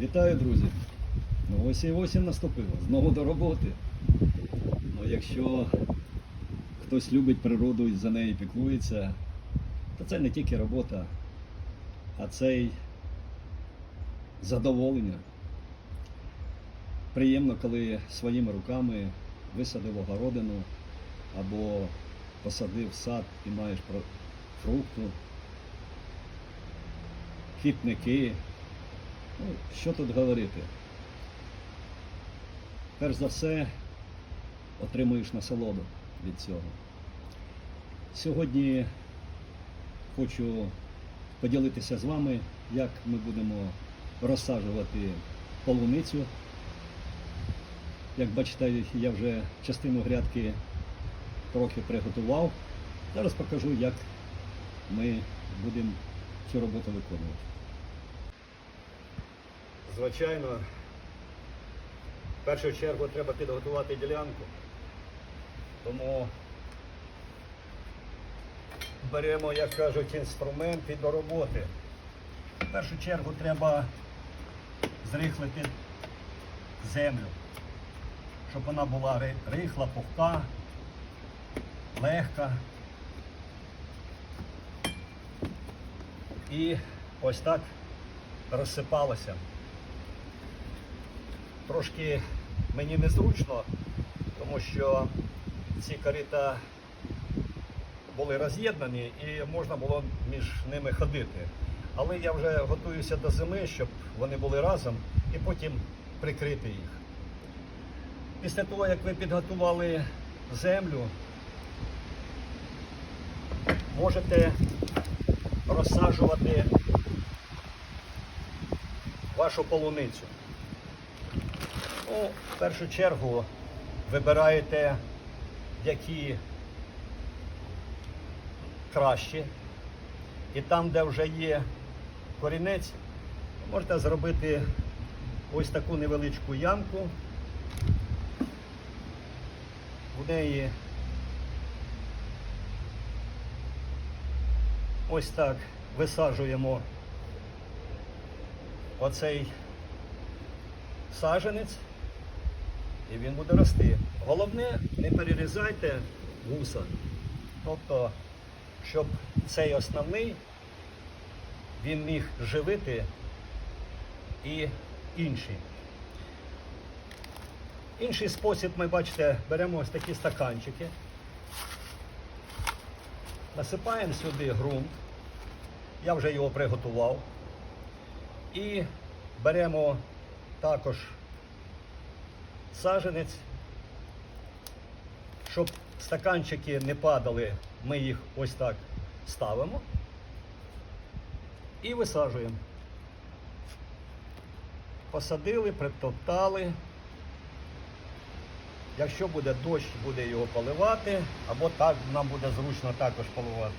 Вітаю, друзі! Ну ось і осінь наступила, знову до роботи. Ну, якщо хтось любить природу і за нею піклується, то це не тільки робота, а це й задоволення. Приємно, коли своїми руками висадив огородину або посадив сад і маєш фрукту, квітники. Ну, що тут говорити? Перш за все, отримуєш насолоду від цього. Сьогодні хочу поділитися з вами, як ми будемо розсаджувати полуницю. Як бачите, я вже частину грядки трохи приготував. Зараз покажу, як ми будемо цю роботу виконувати. Звичайно, в першу чергу треба підготувати ділянку. Тому беремо, як кажуть, інструменти до роботи. В першу чергу треба зрихлити землю, щоб вона була рихла, пухка, легка. І ось так розсипалася. Трошки мені незручно, тому що ці корита були роз'єднані і можна було між ними ходити. Але я вже готуюся до зими, щоб вони були разом і потім прикрити їх. Після того, як ви підготували землю, можете розсаджувати вашу полуницю. Ну, в першу чергу вибираєте, які кращі. І там, де вже є корінець, можете зробити ось таку невеличку ямку. В неї ось так висаджуємо оцей саженець, і він буде рости. Головне, не перерізайте вуса. Тобто, щоб цей основний він міг живити і інший. Інший спосіб ми бачите, беремо ось такі стаканчики, насипаємо сюди ґрунт, я вже його приготував. І беремо також саженець, щоб стаканчики не падали, ми їх ось так ставимо і висаджуємо. Посадили, притоптали. Якщо буде дощ, буде його поливати, або так нам буде зручно також поливати.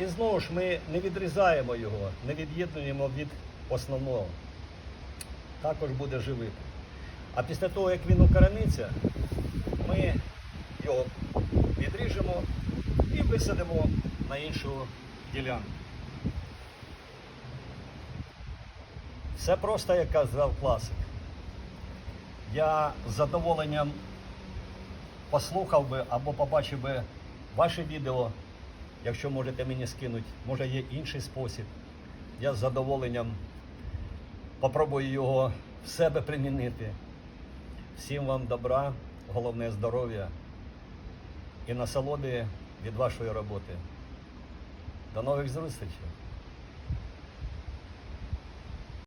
І знову ж ми не відрізаємо його, не від'єднуємо від основного. Також буде живити. А після того, як він укорениться, ми його відріжемо і висадимо на іншу ділянку. Все просто, як казав класик. Я з задоволенням послухав би або побачив би ваше відео, якщо можете мені скинути, може є інший спосіб. Я з задоволенням попробую його в себе примінити. Всім вам добра, головне здоров'я і насолоди від вашої роботи. До нових зустрічей!